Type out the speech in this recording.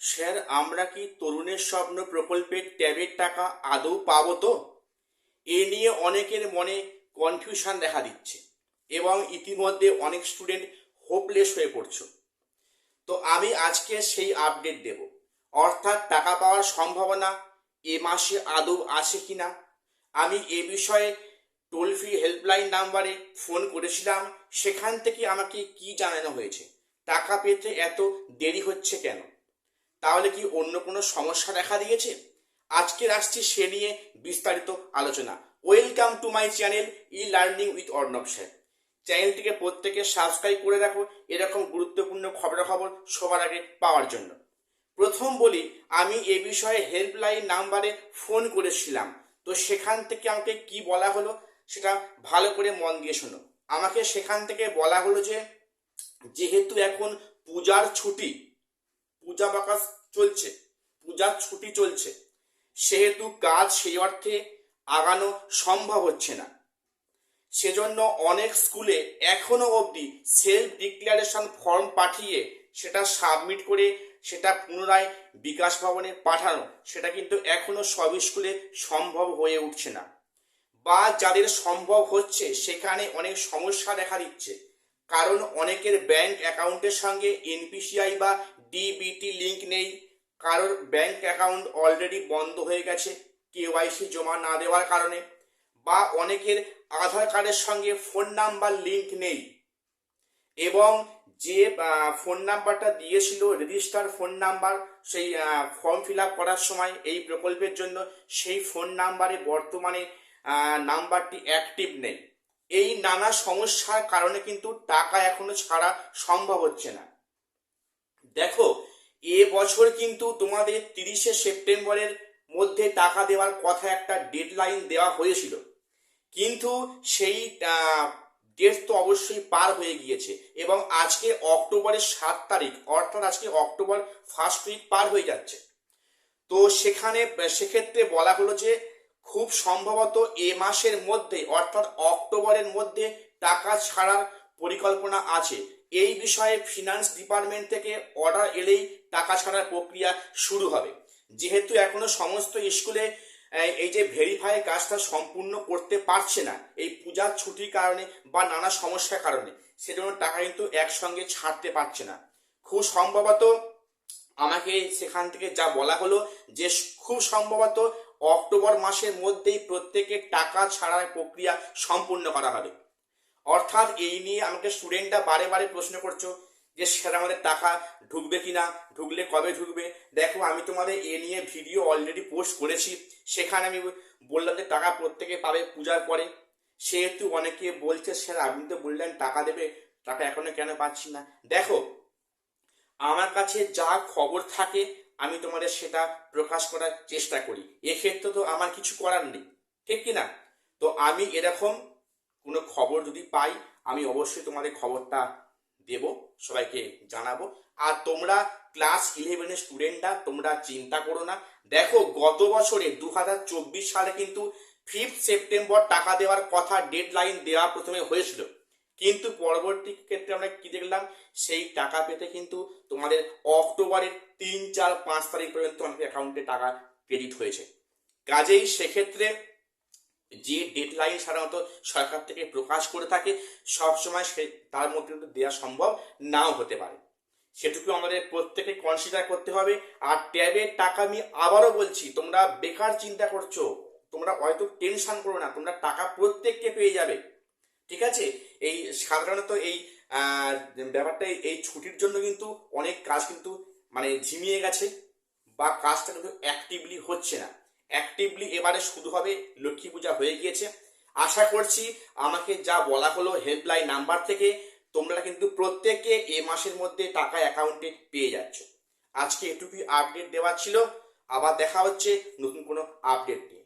Sir, আমরা কি তরুণের স্বপ্ন প্রকল্পের ট্যাবের টাকা আদৌ পাবো তো? এ নিয়ে অনেকের মনে কনফিউশন দেখা দিচ্ছে এবং ইতিমধ্যে অনেক স্টুডেন্ট হোপলেস হয়ে পড়ছো। তো আমি আজকে সেই আপডেট দেব। অর্থাৎ টাকা পাওয়ার সম্ভাবনা এ মাসে আদৌ আসে কিনা? আমি এ বিষয়ে টোল ফ্রি হেল্পলাইন নাম্বারে ফোন করেছিলাম। সেখান থেকে আমাকে কি জানানো হয়েছে? টাকা পেতে এত দেরি হচ্ছে কেন? তাহলে কি অন্য কোনো সমস্যা দেখা দিয়েছে? আজকের আসছি সে নিয়ে বিস্তারিত আলোচনা। Welcome to my channel e learning with Arnab sir চ্যানেলটিকে প্রত্যেকে সাবস্ক্রাইব করে রাখো, এরকম গুরুত্বপূর্ণ খবরাখবর সবার আগে পাওয়ার জন্য। প্রথম বলি, আমি এ বিষয়ে হেল্পলাইন নাম্বারে ফোন করেছিলাম। তো সেখান থেকে আমাকে কি বলা হলো, সেটা ভালো করে মন দিয়ে শোনো। আমাকে সেখান থেকে বলা হলো যে, যেহেতু এখন পূজার ছুটি পূজা বাকাস চলছে, পূজার ছুটি চলছে, সেহেতু কাজ সেই অর্থে আগানো সম্ভব হচ্ছে না। সেজন্য অনেক স্কুলে এখনও অবধি সেলফ ডিক্লারেশন ফর্ম পাঠিয়ে সেটা সাবমিট করে সেটা পুনরায় বিকাশ ভবনে পাঠানো, সেটা কিন্তু এখনও সব স্কুলে সম্ভব হয়ে উঠছে না। বা যাদের সম্ভব হচ্ছে সেখানে অনেক সমস্যা দেখা দিচ্ছে। কারণ অনেকের ব্যাংক অ্যাকাউন্টের সঙ্গে এনপিসিআই বা ডিবিটি লিংক নেই। কারোর ব্যাংক অ্যাকাউন্ট অলরেডি বন্ধ হয়ে গেছে কেওয়াইসি জমা না দেওয়ার কারণে, বা অনেকের আধার কার্ডের সঙ্গে ফোন নাম্বার লিংক নেই। এবং যে ফোন নাম্বারটা দিয়েছিল রেজিস্টার ফোন নাম্বার সেই ফর্ম ফিল আপ করার সময় এই প্রকল্পের জন্য সেই ফোন নাম্বারে বর্তমানে নাম্বারটি অ্যাক্টিভ নেই। এই নানা সমস্যার কারণে কিন্তু টাকা এখনও ছাড়া সম্ভব হচ্ছে না। দেখো, এ বছর কিন্তু তোমাদের তিরিশে সেপ্টেম্বরের মধ্যে টাকা দেওয়ার কথা একটা ডেডলাইন দেওয়া হয়েছিল। কিন্তু সেই ডেট তো অবশ্যই পার হয়ে গিয়েছে এবং আজকে অক্টোবরের সাত তারিখ, অর্থাৎ আজকে অক্টোবর ফার্স্ট উইক পার হয়ে যাচ্ছে। তো সেখানে, সেক্ষেত্রে বলা হলো যে, খুব সম্ভবত এ মাসের মধ্যে, অর্থাৎ অক্টোবরের মধ্যে টাকা ছাড়ার পরিকল্পনা আছে। এই বিষয়ে ফিনান্স ডিপার্টমেন্ট থেকে অর্ডার এলেই টাকা ছাড়ার প্রক্রিয়া শুরু হবে। যেহেতু এখনও সমস্ত স্কুলে, এই যে ভেরিফাই কাজটা সম্পূর্ণ করতে পারছে না, এই পূজার ছুটির কারণে বা নানা সমস্যার কারণে, সেজন্য টাকা কিন্তু একসঙ্গে ছাড়তে পারছে না। খুব সম্ভবত আমাকে সেখান থেকে যা বলা হলো যে খুব সম্ভবত অক্টোবর মাসের মধ্যেই প্রত্যেকের টাকা ছাড়ার প্রক্রিয়া সম্পূর্ণ করা হবে। অর্থাৎ এই নিয়ে আমাকে স্টুডেন্টরা বারে বারে প্রশ্ন করছ যে সেটা আমাদের টাকা ঢুকবে কি না ঢুকলে কবে ঢুকবে? দেখো, আমি তোমাদের এ নিয়ে ভিডিও অলরেডি পোস্ট করেছি। সেখানে আমি বললাম যে, টাকা প্রত্যেকে পাবে পূজার পরে। সেহেতু অনেকে বলছে, স্যার, আপনি তো বললেন টাকা দেবে। টাকা এখনও কেন পাচ্ছি না? দেখো, আমার কাছে যা খবর থাকে, আমি তোমাদের সেটা প্রকাশ করার চেষ্টা করি। এক্ষেত্রে তো আমার কিছু করার নেই। ঠিক কি না তো আমি এরকম কোনো খবর যদি পাই, আমি অবশ্যই তোমাদের খবরটা দেব, সবাইকে জানাব। আর তোমরা ক্লাস ইলেভেনের স্টুডেন্টরা তোমরা চিন্তা করো না। দেখো, গত বছরে দু হাজার চব্বিশ সালে কিন্তু ফিফথ সেপ্টেম্বর টাকা দেওয়ার কথা ডেডলাইন দেওয়া প্রথমে হয়েছিল। কিন্তু পরবর্তী ক্ষেত্রে আমরা কি দেখলাম? সেই টাকা পেতে কিন্তু তোমাদের অক্টোবরের তিন, চার, পাঁচ তারিখ পর্যন্ত আমাদের অ্যাকাউন্টে টাকা ক্রেডিট হয়েছে। কাজেই সেক্ষেত্রে যে ডেডলাইন সাধারণত সরকার থেকে প্রকাশ করে থাকে সবসময় সে তার মধ্যে কিন্তু দেওয়া সম্ভব নাও হতে পারে। সেটুকু আমাদের প্রত্যেকে কনসিডার করতে হবে। আর ট্যাবের টাকা আমি আবারও বলছি, তোমরা বেকার চিন্তা করছ, তোমরা হয়তো টেনশন করো না, তোমরা টাকা প্রত্যেককে পেয়ে যাবে। ঠিক আছে? এই সাধারণত এই ব্যাপারটা এই ছুটির জন্য কিন্তু অনেক কাজ কিন্তু মানে ঝিমিয়ে গেছে বা কাজটা কিন্তু অ্যাক্টিভলি হচ্ছে না। অ্যাক্টিভলি এবারে শুরু হবে লক্ষ্মী পূজা হয়ে গিয়েছে। আশা করছি আমাকে যা বলা হলো হেল্পলাইন নাম্বার থেকে তোমরা কিন্তু প্রত্যেকে এ মাসের মধ্যে টাকা অ্যাকাউন্টে পেয়ে যাচ্ছ। আজকে এটুকুই আপডেট দেওয়া ছিল। আবার দেখা হচ্ছে নতুন কোনো আপডেট নিয়ে।